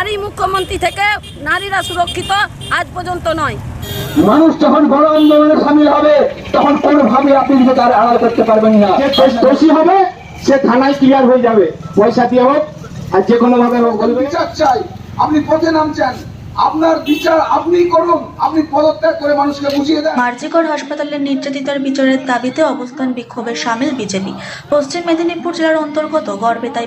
নারী মুখ্যমন্ত্রী থেকে নারীরা সুরক্ষিত আজ পর্যন্ত নয়। মানুষ যখন গণ আন্দোলনে সামিল হবে তখন কোনোভাবে আপনি নিজে তার আড়াল করতে পারবেন না। সে দোষী হবে সে থানায় ক্লিয়ার হয়ে যাবে। পয়সা দিয়ে হোক আর যে কোনোভাবে হোক বিচার চাই। আপনি পথে নামছেন। মার্জিকর হাসপাতালের নির্যাতিতার বিচারের দাবিতে অবস্থান বিক্ষোভে সামিল বিজেপি। পশ্চিম মেদিনীপুর জেলার অন্তর্গত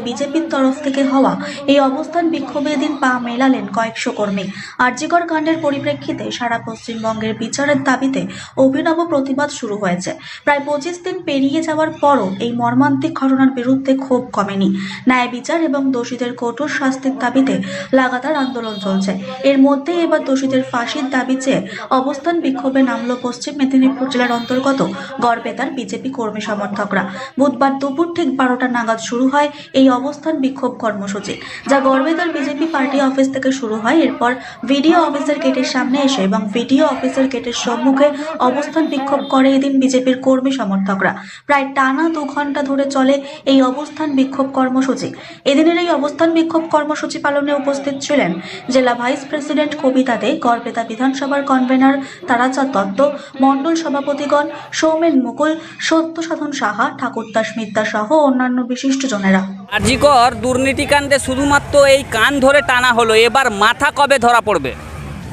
বিজেপির তরফ থেকে হওয়া এই অবস্থান বিক্ষোভে এদিন পা মেলালেন কয়েকশো কর্মী। আর্জিকর কাণ্ডের পরিপ্রেক্ষিতে সারা পশ্চিমবঙ্গের বিচারের দাবিতে অভিনব প্রতিবাদ শুরু হয়েছে। প্রায় পঁচিশ দিন পেরিয়ে যাওয়ার পরও এই মর্মান্তিক ঘটনার বিরুদ্ধে ক্ষোভ কমেনি। ন্যায় বিচার এবং দোষীদের কঠোর শাস্তির দাবিতে লাগাতার আন্দোলন চলছে। এর মধ্যে এবার দোষীদের ফাঁসির দাবি চেয়ে অবস্থান বিক্ষোভে নামলো পশ্চিম মেদিনীপুর জেলার অন্তর্গত গড়বেতার বিজেপি কর্মী সমর্থকরা। বুধবার দুপুর ঠিক বারোটা নাগাদ শুরু হয় এই অবস্থান বিক্ষোভ কর্মসূচি, যা গড়বেতার বিজেপি পার্টি অফিস থেকে শুরু হয়। এরপর ভিডিও অফিসের গেটের সামনে এসে এবং ভিডিও অফিসের গেটের সম্মুখে অবস্থান বিক্ষোভ করে এদিন বিজেপির কর্মী সমর্থকরা। প্রায় টানা দু ঘণ্টা ধরে চলে এই অবস্থান বিক্ষোভ কর্মসূচি। এদিনের এই অবস্থান বিক্ষোভ কর্মসূচি পালনে উপস্থিত ছিলেন জেলা ভাইস প্রেসিডেন্ট কবিতা দে গড়বেতা বিধানসভার কনভেনার তারাচাঁদ দত্ত মণ্ডল সভাপতিগণ সৌমেন মুকুল সত্য সাধন সাহা ঠাকুরদাস মিদ্যা সহ অন্যান্য বিশিষ্টজনেরা। আরজিকর দুর্নীতিকাণ্ডে শুধুমাত্র এই কান ধরে টানা হলো এবার মাথা কবে ধরা পড়বে?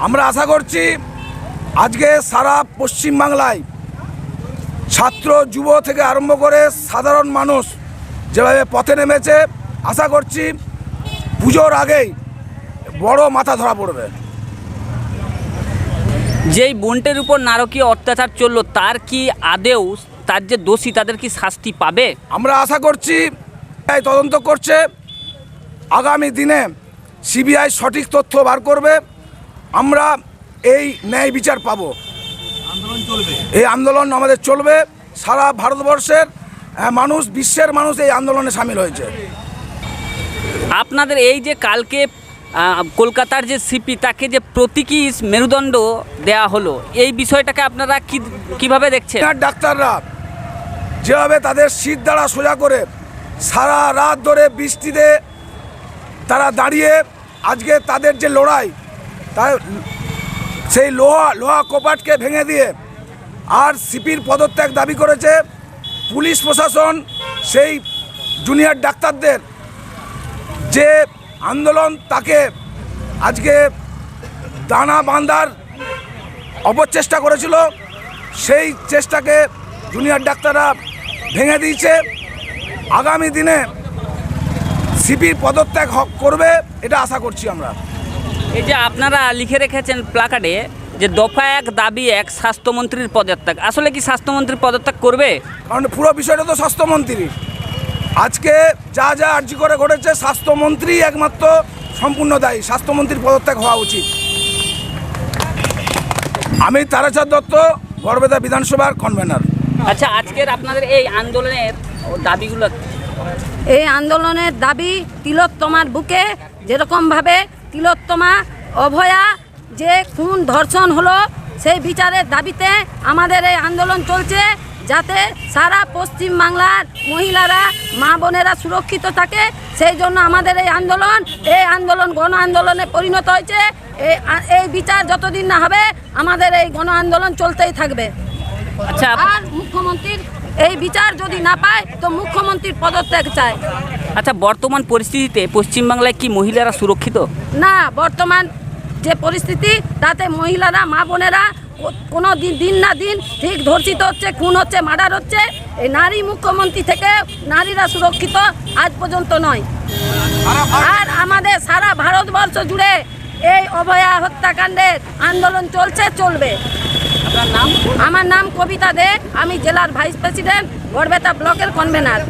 আমরা আশা করছি আজকে সারা পশ্চিম বাংলায় ছাত্র যুব থেকে আরম্ভ করে সাধারণ মানুষ যেভাবে পথে নেমেছে আশা করছি পুজোর আগেই বড় মাথা ধরা পড়বে। যেই বোনটের উপর নারকীয় অত্যাচার চলল তার কি আদেও তার যে দোষী তাদের কি শাস্তি পাবে? আমরা আশা করছি এই তদন্ত করছে। আগামী দিনে সিবিআই সঠিক তথ্য বার করবে। আমরা এই ন্যায় বিচার পাবো। এই আন্দোলন আমাদের চলবে। সারা ভারতবর্ষের মানুষ বিশ্বের মানুষ এই আন্দোলনে সামিল হয়েছে। আপনাদের এই যে কালকে কলকাতার যে সিপি, তাকে যে প্রতীকী মেরুদণ্ড দেয়া হলো, এই বিষয়টাকে আপনারা কি, কীভাবে দেখছেন? ডাক্তাররা যেভাবে তাদের শীত দ্বারা সোজা করে সারা রাত ধরে বৃষ্টিতে তারা দাঁড়িয়ে আজকে তাদের যে লড়াই, তার সেই লোহা লোহা কপাটকে ভেঙে দিয়ে আর সিপির পদত্যাগ দাবি করেছে পুলিশ প্রশাসন, সেই জুনিয়র ডাক্তারদের যে আন্দোলন তাকে আজকে দানা বাঁধার অপচেষ্টা করেছিল। সেই চেষ্টাকে জুনিয়র ডাক্তাররা ভেঙে দিয়েছে। আগামী দিনে সিপি পদত্যাগ করবে এটা আশা করছি আমরা। এই যে আপনারা লিখে রেখেছেন প্লাকার্ডে যে দফা এক দাবি এক স্বাস্থ্যমন্ত্রীর পদত্যাগ। আসলে কি স্বাস্থ্যমন্ত্রীর পদত্যাগ করবে? কারণ পুরো বিষয়টা তো স্বাস্থ্যমন্ত্রী আজকে যা যা আর্জি করে ঘটেছে স্বাস্থ্যমন্ত্রী একমাত্র সম্পূর্ণ দায়ী। স্বাস্থ্যমন্ত্রীর পদত্যাগ হওয়া উচিত। আমি তারাচাঁদ দত্ত গড়বেদা বিধানসভার কনভেনার আচ্ছা আজকের আপনাদের এই আন্দোলনের দাবিগুলো এই আন্দোলনের দাবি তিলোত্তমার বুকে যেরকমভাবে তিলোত্তমা অভয়া যে খুন ধর্ষণ হলো সেই বিচারের দাবিতে আমাদের এই আন্দোলন চলছে। যাতে সারা পশ্চিম বাংলার মহিলারা মা বোনেরা সুরক্ষিত থাকে। সেই জন্য আমাদের এই আন্দোলন এই আন্দোলন গণ আন্দোলনে পরিণত হয়েছে। এই বিচার যতদিন না হবে আমাদের এই গণ আন্দোলন চলতেই থাকবে। আচ্ছা আর মুখ্যমন্ত্রীর এই বিচার যদি না পায় তো মুখ্যমন্ত্রীর পদত্যাগ চায়। আচ্ছা বর্তমান পরিস্থিতিতে পশ্চিমবাংলায় কি মহিলারা সুরক্ষিত? না বর্তমান যে পরিস্থিতি তাতে মহিলারা মা বোনেরা কোনো দিন দিন না দিন ঠিক ধর্ষিত হচ্ছে, খুন হচ্ছে, মার্ডার হচ্ছে, এই নারী মুখ্যমন্ত্রী থেকে নারীরা সুরক্ষিত আজ পর্যন্ত নয়। আর আমাদের সারা ভারতবর্ষ জুড়ে এই অভয়া হত্যাকাণ্ডের আন্দোলন চলছে, চলবে। আমার নাম কবিতা দে, আমি জেলার ভাইস প্রেসিডেন্ট, গড়বেতা ব্লকের কনভেনার।